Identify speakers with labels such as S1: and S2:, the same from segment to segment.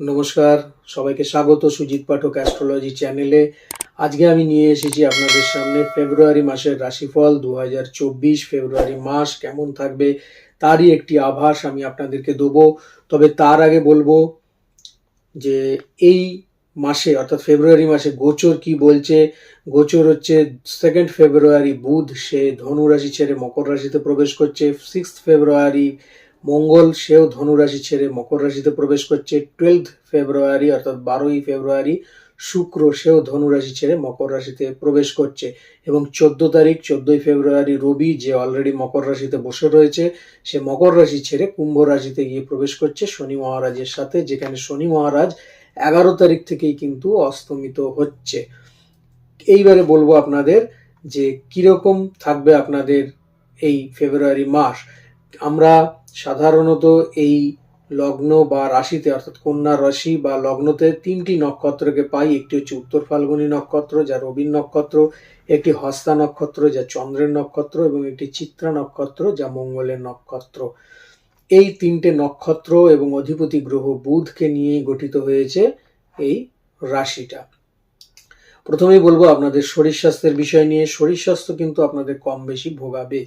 S1: নমস্কার, সবাইকে স্বাগত সুজিত পাঠক অ্যাস্ট্রোলজি চ্যানেলে। আজকে আমি নিয়ে এসেছি আপনাদের সামনে ফেব্রুয়ারি মাসের রাশিফল দু হাজার চব্বিশ, ফেব্রুয়ারি মাস কেমন থাকবে তারই একটি আভাস আমি আপনাদেরকে দেবো। তবে তার আগে বলব যে এই মাসে অর্থাৎ ফেব্রুয়ারি মাসে গোচর কি বলছে? গোচর হচ্ছে সেকেন্ড ফেব্রুয়ারি বুধ সে ধনু রাশি ছেড়ে মকর রাশিতে প্রবেশ করছে। সিক্স ফেব্রুয়ারি মঙ্গল সেও ধনুরাশি ছেড়ে মকর রাশিতে প্রবেশ করছে। টুয়েলভ ফেব্রুয়ারি অর্থাৎ বারোই ফেব্রুয়ারি শুক্র সেও ধনুরাশি ছেড়ে মকর রাশিতে প্রবেশ করছে এবং চোদ্দ তারিখ, চোদ্দই ফেব্রুয়ারি রবি যে অলরেডি মকর রাশিতে বসে রয়েছে, সে মকর রাশি ছেড়ে কুম্ভ রাশিতে গিয়ে প্রবেশ করছে শনি মহারাজের সাথে, যেখানে শনি মহারাজ এগারো তারিখ থেকেই কিন্তু অস্তমিত হচ্ছে। এইবারে বলব আপনাদের যে কীরকম থাকবে আপনাদের এই ফেব্রুয়ারি মাস। আমরা সাধারণত এই লগ্ন বা রাশিতে, অর্থাৎ কন্যা রাশি বা লগ্নতে তিনটি নক্ষত্রকে পাই। একটি হচ্ছে উত্তর ফাল্গুনী নক্ষত্র, যা রবির নক্ষত্র, একটি হস্তা নক্ষত্র, যা চন্দ্রের নক্ষত্র, এবং একটি চিত্রা নক্ষত্র, যা মঙ্গলের নক্ষত্র। এই তিনটে নক্ষত্র এবং অধিপতি গ্রহ বুধকে নিয়ে গঠিত হয়েছে এই রাশিটা। প্রথমেই বলব আপনাদের শরীর স্বাস্থ্যের বিষয় নিয়ে। শরীর স্বাস্থ্য কিন্তু আপনাদের কম বেশি ভোগাবে।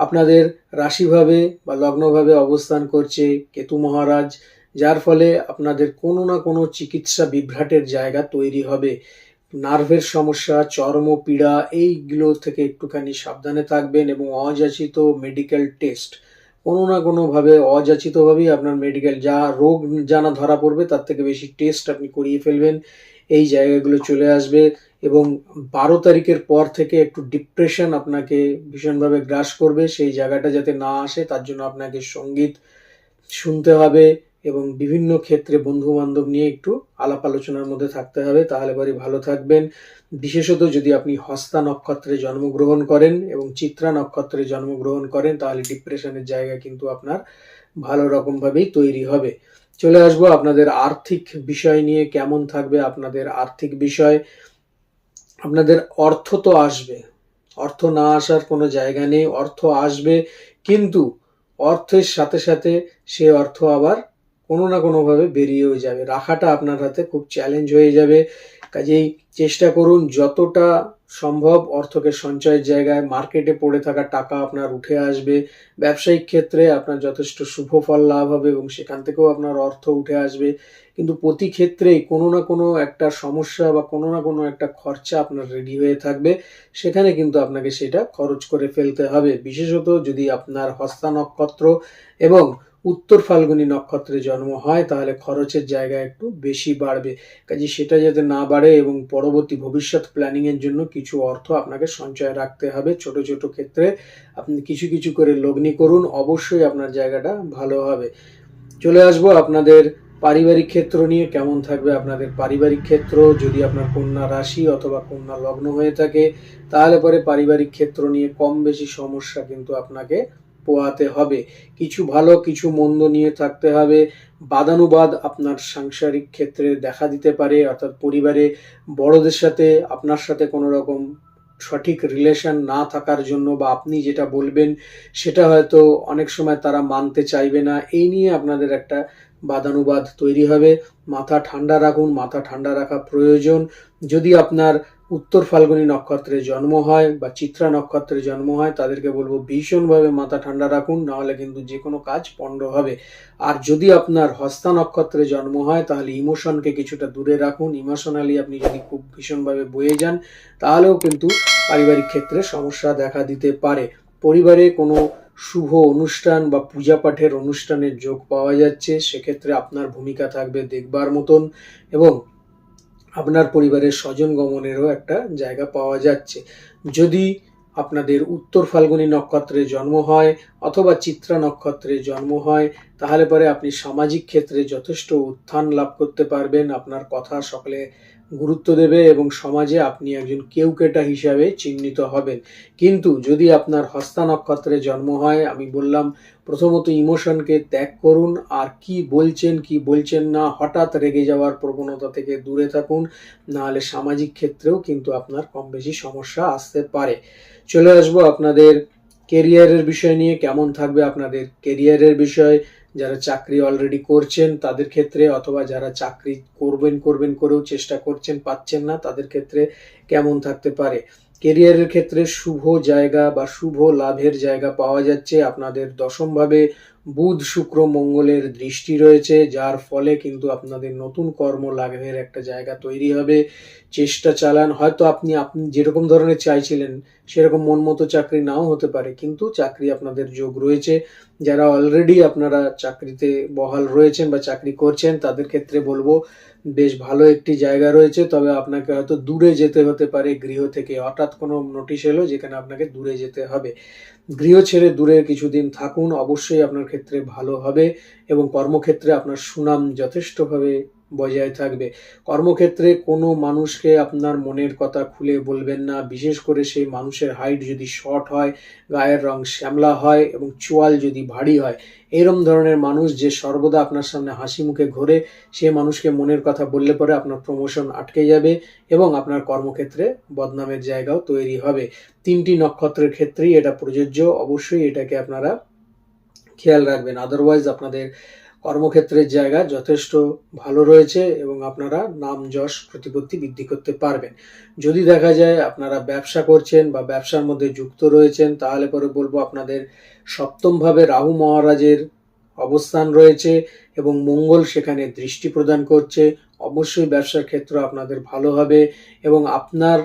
S1: আপনাদের রাশিভাবে বা লগ্নভাবে অবস্থান করছে কেতু মহারাজ, যার ফলে আপনাদের কোনো না কোনো চিকিৎসা বিভ্রাটের জায়গা তৈরি হবে। নার্ভের সমস্যা, চর্ম পীড়া, এইগুলো থেকে একটুখানি সাবধানে থাকবেন এবং অযাচিত মেডিকেল টেস্ট। কোনো না কোনোভাবে অযাচিতভাবেই আপনার মেডিকেল, যা রোগ জানা ধরা পড়বে তার থেকে বেশি টেস্ট আপনি করিয়ে ফেলবেন। এই জায়গাগুলো চলে আসবে। এবং বারো তারিখের পর থেকে একটু ডিপ্রেশন আপনাকে ভীষণভাবে গ্রাস করবে। সেই জায়গাটা যাতে না আসে, তার জন্য আপনাকে সংগীত শুনতে হবে এবং বিভিন্ন ক্ষেত্রে বন্ধু বান্ধব নিয়ে একটু আলাপ আলোচনার মধ্যে থাকতে হবে। তাহলে পরে ভালো থাকবেন। বিশেষত যদি আপনি হস্তা নক্ষত্রে জন্মগ্রহণ করেন এবং চিত্রা নক্ষত্রে জন্মগ্রহণ করেন, তাহলে ডিপ্রেশনের জায়গা কিন্তু আপনার ভালো রকমভাবেই তৈরি হবে। চলে আসব আপনাদের আর্থিক বিষয় নিয়ে। কেমন থাকবে আপনাদের আর্থিক বিষয়? আপনাদের অর্থ তো আসবে। অর্থ না আসার কোনো জায়গা নেই, অর্থ আসবে, কিন্তু অর্থের সাথে সাথে সে অর্থ আবার কোনো না কোনোভাবে বেরিয়েও যাবে। রাখাটা আপনার হাতে খুব চ্যালেঞ্জ হয়ে যাবে। কাজেই চেষ্টা করুন, যতটা সম্ভব অর্থকে সঞ্চয়ের জায়গায় মার্কেটে পড়ে থাকা টাকা আপনার উঠে আসবে। ব্যবসায়িক ক্ষেত্রে আপনার যথেষ্ট শুভ ফল লাভ হবে এবং সেখান থেকেও আপনার অর্থ উঠে আসবে। কিন্তু প্রতি ক্ষেত্রেই কোনো না কোনো একটা সমস্যা বা কোনো না কোনো একটা খরচা আপনার রেডি হয়ে থাকবে। সেখানে কিন্তু আপনাকে সেটা খরচ করে ফেলতে হবে। বিশেষত যদি আপনার হস্তা নক্ষত্র এবং উত্তর ফাল্গুনী নক্ষত্রে জন্ম হয়, তাহলে খরচের জায়গা একটু বেশি বাড়বে। কাজে সেটা যাতে না বাড়ে এবং পরবর্তী ভবিষ্যৎ প্ল্যানিংয়ের জন্য কিছু অর্থ আপনাকে সঞ্চয় রাখতে হবে ছোট ছোট ক্ষেত্রে। আপনি কিছু কিছু করে লগ্নি করুন, অবশ্যই আপনার জায়গাটা ভালো হবে। চলে আসব আপনাদের পারিবারিক ক্ষেত্র নিয়ে, কেমন থাকবে আপনাদের পারিবারিক ক্ষেত্র? যদি আপনার কন্যা রাশি অথবা কন্যা লগ্ন হয়ে থাকে, তাহলে পরে পারিবারিক ক্ষেত্র নিয়ে কম বেশি সমস্যা কিন্তু আপনাকে পোয়াতে হবে। কিছু ভালো, কিছু মন্দ নিয়ে থাকতে হবে। বাদানুবাদ আপনার সাংসারিক ক্ষেত্রে দেখা দিতে পারে, অর্থাৎ পরিবারে বড়দের সাথে, আপনার সাথে কোনো রকম সঠিক রিলেশন না থাকার জন্য বা আপনি যেটা বলবেন, সেটা হয়তো অনেক সময় তারা মানতে চাইবে না। এই নিয়ে আপনাদের একটা বাদানুবাদ তৈরি হবে। মাথা ঠান্ডা রাখুন, মাথা ঠান্ডা রাখা প্রয়োজন। যদি আপনার উত্তর ফাল্গুনী নক্ষত্রে জন্ম হয় বা চিত্রা নক্ষত্রে জন্ম হয়, তাদেরকে বলব ভীষণভাবে মাথা ঠান্ডা রাখুন, নাহলে কিন্তু যে কোনো কাজ পণ্ড হবে। আর যদি আপনার হস্তা নক্ষত্রে জন্ম হয়, তাহলে ইমোশনকে কিছুটা দূরে রাখুন। ইমোশনালি আপনি যদি খুব ভীষণভাবে বয়ে যান, তাহলেও কিন্তু পারিবারিক ক্ষেত্রে সমস্যা দেখা দিতে পারে। পরিবারে কোনো শুভ অনুষ্ঠান বা পূজা পাঠের অনুষ্ঠানের যোগ পাওয়া যাচ্ছে, সেক্ষেত্রে আপনার ভূমিকা থাকবে দেখবার মতন এবং আপনার পরিবারের গমনেরও একটা জায়গা পাওয়া যাচ্ছে। যদি আপনাদের উত্তর ফাল্গুনী নক্ষত্রে জন্ম হয় অথবা চিত্রা নক্ষত্রে জন্ম হয়, তাহলে পরে আপনি সামাজিক ক্ষেত্রে যথেষ্ট উত্থান লাভ করতে পারবেন। আপনার কথা সকলে গুরুত্ব দেবে এবং সমাজে আপনি একজন কেউকেটা হিসাবে চিহ্নিত হবেন। কিন্তু যদি আপনার হস্তা নক্ষত্রে জন্ম হয়, আমি বললাম, প্রথমত ইমোশনকে ত্যাগ করুন, আর কি বলছেন কি বলছেন না, হঠাৎ রেগে যাওয়ার প্রবণতা থেকে দূরে থাকুন, নাহলে সামাজিক ক্ষেত্রেও কিন্তু আপনার কম বেশি সমস্যা আসতে পারে। চলে আসব আপনাদের কেরিয়ারের বিষয় নিয়ে, কেমন থাকবে আপনাদের কেরিয়ারের বিষয় যারা চাকরি অলরেডি করছেন তাদের ক্ষেত্রে অথবা যারা চাকরি করবেন করবেন করেও চেষ্টা করছেন, পাচ্ছেন না, তাদের ক্ষেত্রে কেমন থাকতে পারে? কেরিয়ারের ক্ষেত্রে শুভ জায়গা বা শুভ লাভের জায়গা পাওয়া যাচ্ছে। আপনাদের দশমভাবে বুধ, শুক্র, মঙ্গলের দৃষ্টি রয়েছে, যার ফলে কিন্তু আপনাদের নতুন কর্ম লাভের একটা জায়গা তৈরি হবে। চেষ্টা চালান, হয়তো আপনি আপনি যেরকম ধরনের চাইছিলেন, সেরকম মন মতো চাকরি নাও হতে পারে, কিন্তু চাকরি আপনাদের যোগ রয়েছে। যারা অলরেডি আপনারা চাকরিতে বহাল রয়েছেন বা চাকরি করছেন, তাদের ক্ষেত্রে বলব, বেশ ভালো একটি জায়গা রয়েছে। তবে আপনাকে হয়তো দূরে যেতে হতে পারে, গৃহ থেকে। হঠাৎ কোনো নোটিশ এলো, যেখানে আপনাকে দূরে যেতে হবে। গৃহ ছেড়ে দূরে কিছুদিন থাকুন। অবশ্যই আপনার ক্ষেত্রে ভালো হবে এবং কর্মক্ষেত্রে আপনার সুনাম যথেষ্টভাবে বজায় থাকবে। কর্মক্ষেত্রে কোনো মানুষকে আপনার মনের কথা খুলে বলবেন না। বিশেষ করে সেই মানুষের হাইট যদি শর্ট হয়, গায়ের রং শ্যামলা হয় এবং চোয়াল যদি ভারী হয়, এরম ধরনের মানুষ যে সর্বদা আপনার সামনে হাসি মুখে ঘোরে, সে মানুষকে মনের কথা বললে পরে আপনার প্রমোশন আটকে যাবে এবং আপনার কর্মক্ষেত্রে বদনামের জায়গাও তৈরি হবে। তিনটি নক্ষত্রের ক্ষেত্রেই এটা প্রযোজ্য। অবশ্যই এটাকে আপনারা খেয়াল রাখবেন। আদারওয়াইজ আপনাদের কর্মক্ষেত্রের জায়গা যথেষ্ট ভালো রয়েছে এবং আপনারা নাম যশ প্রতিপত্তি বৃদ্ধি করতে পারবেন। যদি দেখা যায় আপনারা ব্যবসা করছেন বা ব্যবসার মধ্যে যুক্ত রয়েছেন, তাহলে পরে বলব আপনাদের সপ্তমভাবে রাহু মহারাজের অবস্থান রয়েছে এবং মঙ্গল সেখানে দৃষ্টি প্রদান করছে। অবশ্যই ব্যবসার ক্ষেত্র আপনাদের ভালো হবে এবং আপনার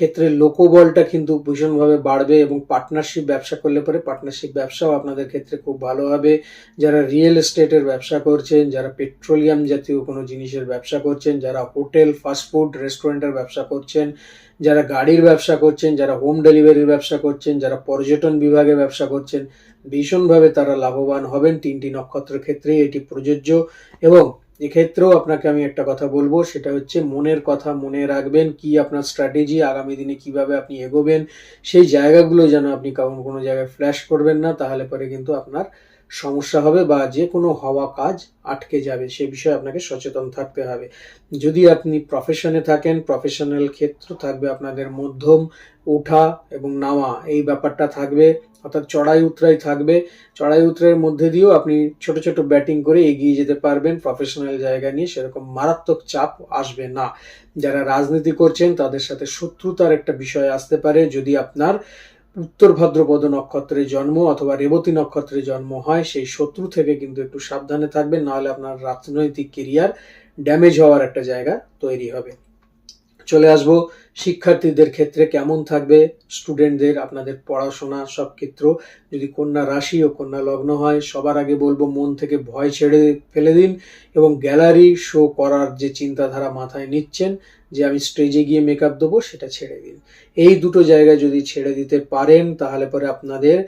S1: ক্ষেত্রে লোকবলটা কিন্তু ভীষণভাবে বাড়বে এবং পার্টনারশিপ ব্যবসা করলে পরে পার্টনারশিপ ব্যবসাও আপনাদের ক্ষেত্রে খুব ভালো হবে। যারা রিয়েল এস্টেটের ব্যবসা করছেন, যারা পেট্রোলিয়াম জাতীয় কোনো জিনিসের ব্যবসা করছেন, যারা হোটেল ফাস্টফুড রেস্টুরেন্টের ব্যবসা করছেন, যারা গাড়ির ব্যবসা করছেন, যারা হোম ডেলিভারির ব্যবসা করছেন, যারা পর্যটন বিভাগে ব্যবসা করছেন, ভীষণভাবে তারা লাভবান হবেন তিনটি নক্ষত্রের ক্ষেত্রেই এটি প্রযোজ্য এবং এক্ষেত্রেও আপনাকে আমি একটা কথা বলব, সেটা হচ্ছে মনের কথা মনে রাখবেন, কি আপনার স্ট্র্যাটেজি আগামী দিনে কীভাবে আপনি এগোবেন, সেই জায়গাগুলো যেন আপনি কোনো জায়গায় ফ্ল্যাশ করবেন না, তাহলে পরে কিন্তু আপনার সমস্যা হবে বা যে কোনো হওয়া কাজ আটকে যাবে, সে বিষয়ে আপনাকে সচেতন থাকতে হবে। যদি আপনি প্রফেশনে থাকেন প্রফেশনাল ক্ষেত্র থাকবে আপনাদের মধ্যম ওঠা এবং নামা, এই ব্যাপারটা থাকবে। অর্থাৎ চড়াই উতরাই থাকবে। চড়াই উতরাইয়ের মধ্যে দিয়েও আপনি ছোট ছোট ব্যাটিং করে এগিয়ে যেতে পারবেন। প্রফেশনাল জায়গা নিয়ে সেরকম মারাত্মক চাপ আসবে না। যারা রাজনীতি করছেন, তাদের সাথে শত্রুতার একটা বিষয় আসতে পারে। যদি আপনার উত্তর ভাদ্রপদ নক্ষত্রে জন্ম অথবা রেবতী নক্ষত্রে জন্ম হয়, সেই শত্রু থেকে কিন্তু একটু সাবধানে থাকবেন, নাহলে আপনার রাজনৈতিক কেরিয়ার ড্যামেজ হওয়ার একটা জায়গা তৈরি হবে। চলে আসব, শিক্ষার্থীদের ক্ষেত্রে কেমন থাকবে স্টুডেন্টদের আপনাদের পড়াশোনা সব ক্ষেত্র যদি কন্যা রাশি ও কন্যা লগ্ন হয়, সবার আগে বলব মন থেকে ভয় ছেড়ে ফেলে দিন এবং গ্যালারি শো করার যে চিন্তাধারা মাথায় নিচ্ছেন যে আমি স্টেজে গিয়ে মেকআপ দেবো, সেটা ছেড়ে দিন। এই দুটো জায়গায় যদি ছেড়ে দিতে পারেন, তাহলে পরে আপনাদের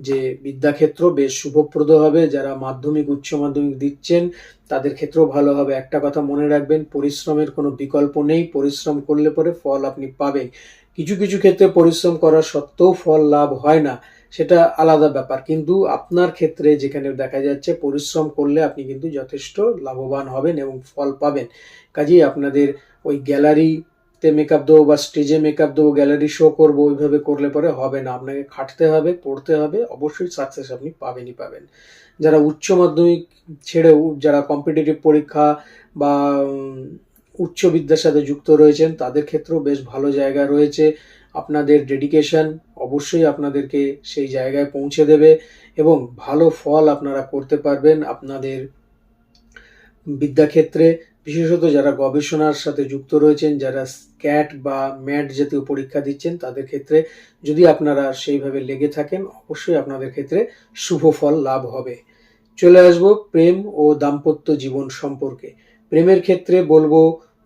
S1: যে বিদ্যাক্ষেত্র বেশ শুভপ্রদ হবে। যারা মাধ্যমিক, উচ্চ মাধ্যমিক দিচ্ছেন, তাদের ক্ষেত্রেও ভালো হবে। একটা কথা মনে রাখবেন, পরিশ্রমের কোনো বিকল্প নেই। পরিশ্রম করলে পরে ফল আপনি পাবেন। কিছু কিছু ক্ষেত্রে পরিশ্রম করা সত্ত্বেও ফল লাভ হয় না। সেটা আলাদা ব্যাপার। কিন্তু আপনার ক্ষেত্রে যেখানে দেখা যাচ্ছে পরিশ্রম করলে আপনি কিন্তু যথেষ্ট লাভবান হবেন এবং ফল পাবেন। কাজেই আপনাদের ওই গ্যালারিতে মেকআপ দেবো বা স্টেজে মেকআপ দেবো, গ্যালারি শো করব, ওইভাবে করলে পরে হবে না। আপনাকে খাটতে হবে, পড়তে হবে, অবশ্যই সাকসেস আপনি পাবেনই পাবেন। যারা উচ্চ মাধ্যমিক ছেড়েও যারা কম্পিটিটিভ পরীক্ষা বা উচ্চ বিদ্যার সাথে যুক্ত রয়েছেন, তাদের ক্ষেত্রেও বেশ ভালো জায়গা রয়েছে। আপনাদের ডেডিকেশন অবশ্যই আপনাদেরকে সেই জায়গায় পৌঁছে দেবে এবং ভালো ফল আপনারা করতে পারবেন আপনাদের বিদ্যাক্ষেত্রে। বিশেষত যারা গবেষণার সাথে যুক্ত রয়েছেন, যারা ক্যাট বা ম্যাট জাতীয় পরীক্ষা দিচ্ছেন, তাদের ক্ষেত্রে যদি আপনারা সেইভাবে লেগে থাকেন, অবশ্যই আপনাদের ক্ষেত্রে শুভ ফল লাভ হবে। চলে আসব প্রেম ও দাম্পত্য জীবন সম্পর্কে। প্রেমের ক্ষেত্রে বলব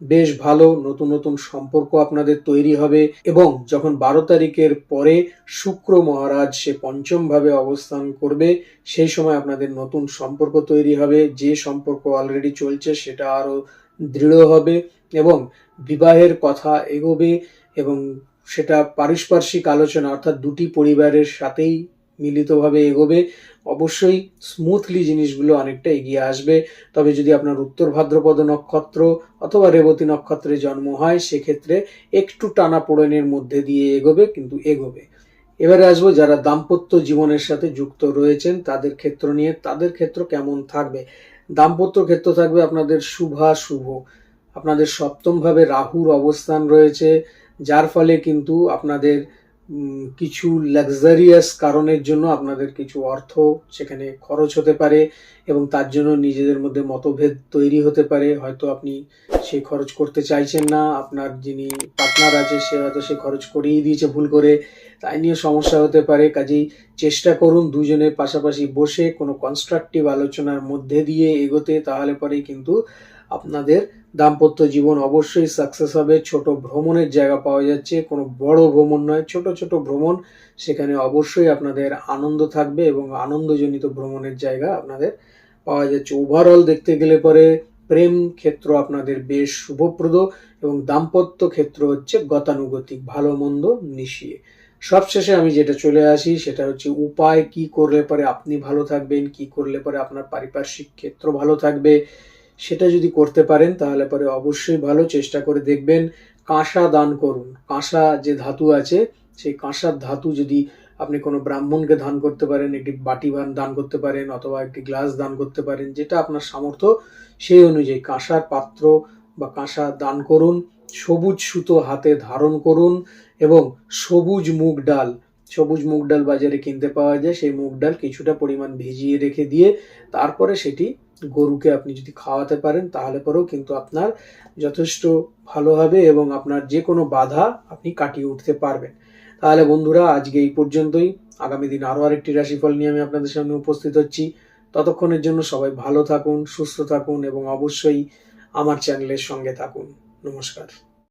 S1: বেশ ভালো নতুন নতুন সম্পর্ক আপনাদের তৈরি হবে এবং যখন বারো তারিখের পরে শুক্র মহারাজ সে পঞ্চম ভাবে অবস্থান করবে, সেই সময় আপনাদের নতুন সম্পর্ক তৈরি হবে। যে সম্পর্ক অলরেডি চলছে সেটা আরও দৃঢ় হবে এবং বিবাহের কথা এগোবে এবং সেটা পারিপার্শ্বিক আলোচনা অর্থাৎ দুটি পরিবারের সাথেই মিলিতভাবে এগোবে, অবশ্যই স্মুথলি জিনিসগুলো অনেকটা এগিয়ে আসবে। তবে যদি আপনার উত্তর ভাদ্রপদ নক্ষত্র অথবা রেবতী নক্ষত্রে জন্ম হয়, সেক্ষেত্রে একটু টানা পোড়েনের মধ্যে দিয়ে এগোবে, কিন্তু এগোবে। এবারে আসব যারা দাম্পত্য জীবনের সাথে যুক্ত রয়েছেন, তাদের ক্ষেত্র নিয়ে। তাদের ক্ষেত্র কেমন থাকবে? দাম্পত্য ক্ষেত্র থাকবে আপনাদের শুভা শুভ। আপনাদের সপ্তম ভাবে রাহুর অবস্থান রয়েছে, যার ফলে কিন্তু আপনাদের কিছু লাক্সারিয়াস কারণের জন্য আপনাদের কিছু অর্থ সেখানে খরচ হতে পারে এবং তার জন্য নিজেদের মধ্যে মতভেদ তৈরি হতে পারে। হয়তো আপনি সেই খরচ করতে চাইছেন না, আপনার যিনি পার্টনার আছে, সে হয়তো সে খরচ করিয়ে দিয়েছে ভুল করে। তাই নিয়ে সমস্যা হতে পারে। কাজেই চেষ্টা করুন দুজনের পাশাপাশি বসে কোনো কনস্ট্রাকটিভ আলোচনার মধ্যে দিয়ে এগোতে, তাহলে পরেই কিন্তু আপনাদের দাম্পত্য জীবন অবশ্যই সাকসেস হবে। ছোট ভ্রমণের জায়গা পাওয়া যাচ্ছে, কোনো বড় ভ্রমণ নয়, ছোট ছোট ভ্রমণ। সেখানে অবশ্যই আপনাদের আনন্দ থাকবে এবং আনন্দজনিত ভ্রমণের জায়গা আপনাদের পাওয়া যাচ্ছে। ওভারঅল দেখতে গেলে পরে প্রেম ক্ষেত্র আপনাদের বেশ শুভপ্রদ এবং দাম্পত্য ক্ষেত্র হচ্ছে গতানুগতিক, ভালো মন্দ মিশিয়ে। সবশেষে আমি যেটা চলে আসি, সেটা হচ্ছে উপায় কি করলে পরে আপনি ভালো থাকবেন, কি করলে পরে আপনার পারিপার্শ্বিক ক্ষেত্র ভালো থাকবে সেটা যদি করতে পারেন, তাহলে পরে অবশ্যই ভালো চেষ্টা করে দেখবেন। কাঁসা দান করুন। কাঁসা যে ধাতু আছে, সেই কাঁসার ধাতু যদি আপনি কোনো ব্রাহ্মণকে দান করতে পারেন, একটি বাটি দান করতে পারেন, অথবা একটি গ্লাস দান করতে পারেন, যেটা আপনার সামর্থ্য, সেই অনুযায়ী কাঁসার পাত্র বা কাঁসা দান করুন। সবুজ সুতো হাতে ধারণ করুন এবং সবুজ মুগ ডাল সবুজ মুগ ডাল বাজারে কিনতে পাওয়া যায়। সেই মুগ ডাল কিছুটা পরিমাণ ভিজিয়ে রেখে দিয়ে তারপরে সেটি গরুকে আপনি যদি খাওয়াতে পারেন, তাহলে পরেও কিন্তু আপনার যথেষ্ট ভালো হবে এবং আপনার যে কোনো বাধা আপনি কাটিয়ে উঠতে পারবেন। তাহলে বন্ধুরা, আজকে এই পর্যন্তই। আগামী দিন আরও আরেকটি রাশিফল নিয়ে আমি আপনাদের সামনে উপস্থিত হচ্ছি। ততক্ষণের জন্য সবাই ভালো থাকুন, সুস্থ থাকুন এবং অবশ্যই আমার চ্যানেলের সঙ্গে থাকুন। নমস্কার।